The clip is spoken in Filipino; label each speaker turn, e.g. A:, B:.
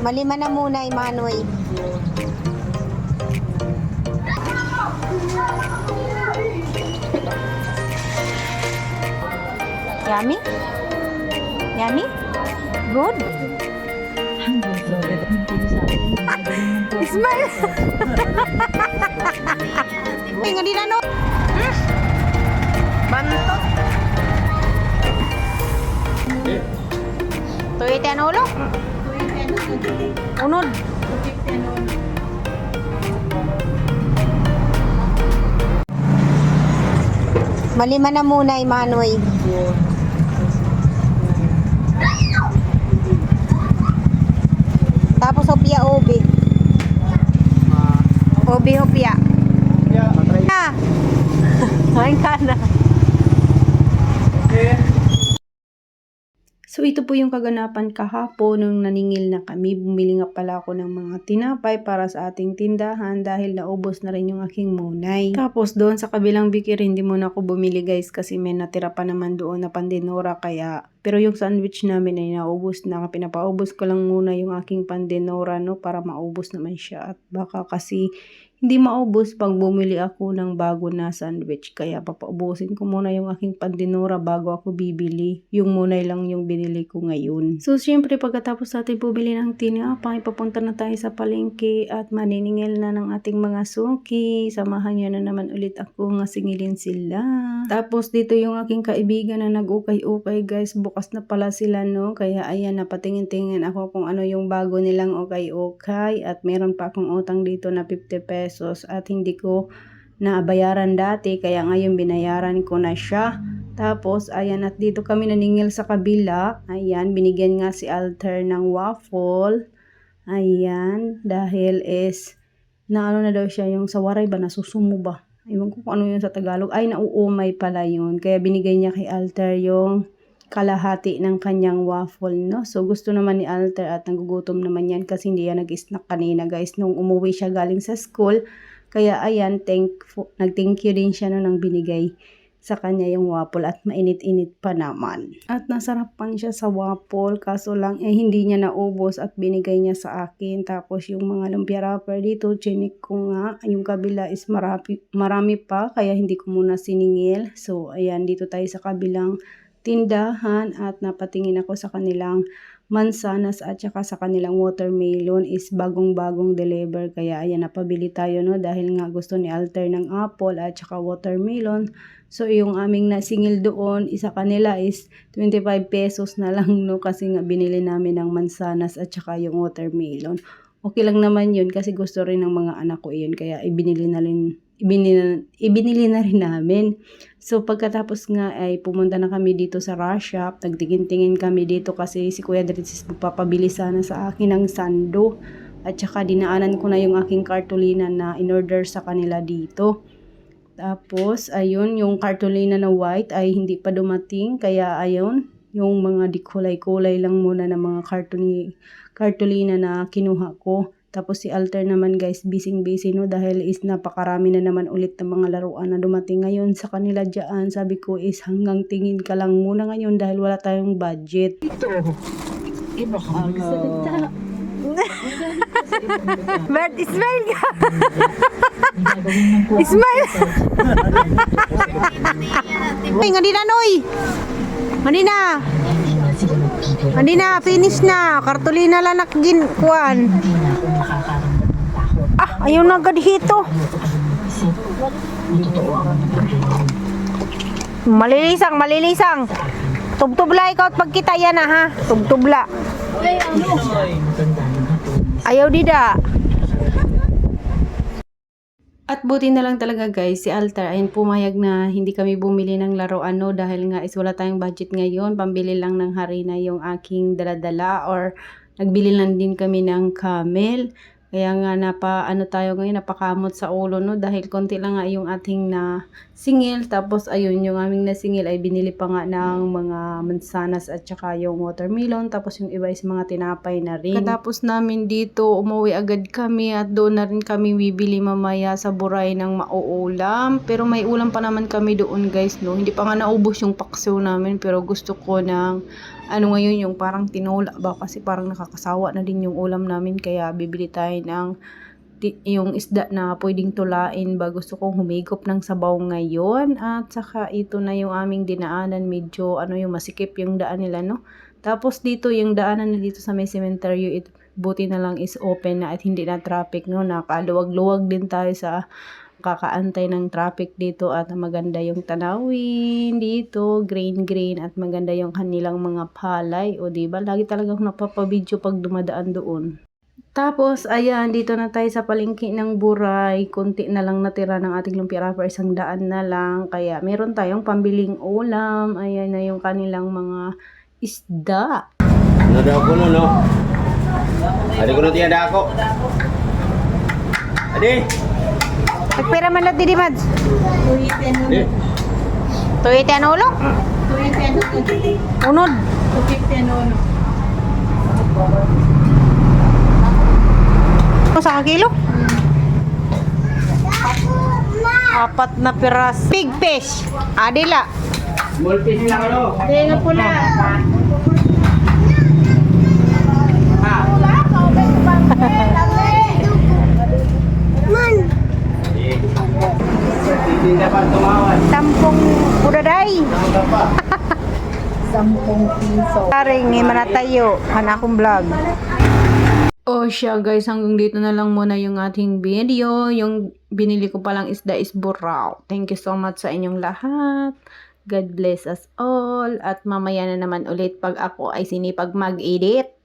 A: Malima na muna, Emmanuel. Yummy? Yummy? Good? Smile! Ay, nga di na no? Hmm? Bantot! Tuwiti ang ulo? Unod. Malima na muna, Emmanuel. Tapos hopya obi. Obi hopya. Ah. Ay ka na.
B: So ito po yung kaganapan kahapon nung naningil na kami. Bumili nga pala ako ng mga tinapay para sa ating tindahan dahil naubos na rin yung aking munay. Tapos doon sa kabilang bikir hindi muna ako bumili guys kasi may natira pa naman doon na pandinora kaya pero yung sandwich namin ay naubos na. Pinapaubos ko lang muna yung aking pandinora no para maubos naman siya at baka kasi hindi maubos pag bumili ako ng bago na sandwich. Kaya papaubusin ko muna yung aking pandinora bago ako bibili. Yung munay lang yung binili ko ngayon. So, syempre pagkatapos natin bumili ng tinapay, papunta na tayo sa palengke at maniningil na ng ating mga suki. Samahan nyo na naman ulit ako nga singilin sila. Tapos dito yung aking kaibigan na nag-ukay-ukay guys. Bukas na pala sila no. Kaya ayan, napatingin-tingin ako kung ano yung bago nilang ukay-ukay. At meron pa akong utang dito na 50 pesos at hindi ko nabayaran dati. Kaya ngayon binayaran ko na siya. Tapos, ayan, at dito kami naningil sa kabila. Ayan, binigyan nga si Alter ng waffle. Ayan, dahil is, na ano na daw siya, yung sa waray ba, nasusumo ba? Ewan ko kung ano yun sa Tagalog. Ay, nauumay pala yun. Kaya binigay niya kay Alter yung kalahati ng kanyang waffle, no? So, gusto naman ni Alter at nagugutom naman yan kasi hindi yan nag-snack kanina, guys, nung umuwi siya galing sa school. Kaya, ayan, thank, nag-thank you din siya no, nang binigay sa kanya yung waffle at mainit-init pa naman. At nasarapan siya sa waffle kaso lang eh hindi niya naubos at binigay niya sa akin. Tapos yung mga lumpia wrapper dito, chinik ko nga. Yung kabila is marami, marami pa kaya hindi ko muna siningil. So ayan, dito tayo sa kabilang tindahan at napatingin ako sa kanilang mansanas at saka sa kanilang watermelon is bagong-bagong deliver. Kaya ayan, napabili tayo no dahil nga gusto ni Alter ng apple at saka watermelon. So yung aming nasingil doon, isa kanila is 25 pesos na lang no kasi nga binili namin ng mansanas at saka yung watermelon. Okay lang naman yun kasi gusto rin ng mga anak ko yun kaya ibinili na rin ibinili, ibinili na rin namin. So pagkatapos nga ay pumunta na kami dito sa rush shop, nagtingin-tingin kami dito kasi si Kuya Dritis magpapabili sana sa akin ng sando. At saka dinaanan ko na yung aking kartulina na in-order sa kanila dito. Tapos, ayun, yung cartolina na white ay hindi pa dumating. Kaya, ayun, yung mga dikulay-kulay lang muna ng mga cartolina na kinuha ko. Tapos si Alter naman guys, busy-busy no dahil is napakarami na naman ulit ng mga laruan na dumating ngayon sa kanila dyan. Sabi ko is hanggang tingin ka lang muna ngayon dahil wala tayong budget.
A: Bert, smile ka! smile! Ay, nga di na, Noy! Nga di na! Nga di na, finish na. Kartulina lang nakagin, kuan. Ah, ayaw na agad hito. Malilisang, malilisang. Tubtubla ikaw at pagkita yan na ha. Tubtubla. Ayaw dida.
B: At buti na lang talaga guys, si Altar ayun pumayag na hindi kami bumili ng laruan no dahil nga is wala tayong budget ngayon. Pambili lang ng harina yung aking daladala or nagbili lang din kami ng camel. Kaya nga napa ano tayo ngayon napakamot sa ulo no? Dahil konti lang nga yung ating na singil. Tapos ayun yung aming na singil ay binili pa nga ng mga mansanas at saka yung watermelon. Tapos yung iba is mga tinapay na rin. Katapos namin dito umuwi agad kami at doon na rin kami bibili mamaya sa buray ng mauulam. Pero may ulam pa naman kami doon guys no? Hindi pa nga naubos yung paksiw namin pero gusto ko ng ano ngayon yung parang tinola ba? Kasi parang nakakasawa na din yung ulam namin kaya bibili tayo ng yung isda na pwedeng tulain ba? Gusto kong humigop ng sabaw ngayon. At saka ito na yung aming dinaanan medyo ano yung masikip yung daan nila no? Tapos dito yung daanan na dito sa may cemetery it buti na lang is open na at hindi na traffic no? Nakaluwag-luwag din tayo sa kakaantay ng traffic dito at maganda yung tanawin dito, green green at maganda yung kanilang mga palay o di ba lagi talagang napapabidyo pag dumadaan doon. Tapos, ayan, dito na tayo sa palengke ng buray. Kunti na lang natira ng ating lumpia wrapper, isang daan na lang. Kaya, meron tayong pambiling ulam. Ayan na yung kanilang mga isda.
C: Daw ko no, no? Adi ko na tiada ako. Adi!
A: Nagpira man lang di Mads.
C: Adi!
A: Tuwite ang ulo? Unod. Kung sa kilo? Apat na piras. Big fish. Adila.
C: Small fish lang ano?
A: Tinga pula.
C: Titinda pa tumawan.
A: Tampong udaday.
C: Tama pa.
A: Karing ni manatayo. Hanakong vlog.
B: O siya guys, hanggang dito na lang muna yung ating video. Yung binili ko palang isda is buraw. Thank you so much sa inyong lahat. God bless us all. At mamaya na naman ulit pag ako ay sinipag mag-edit.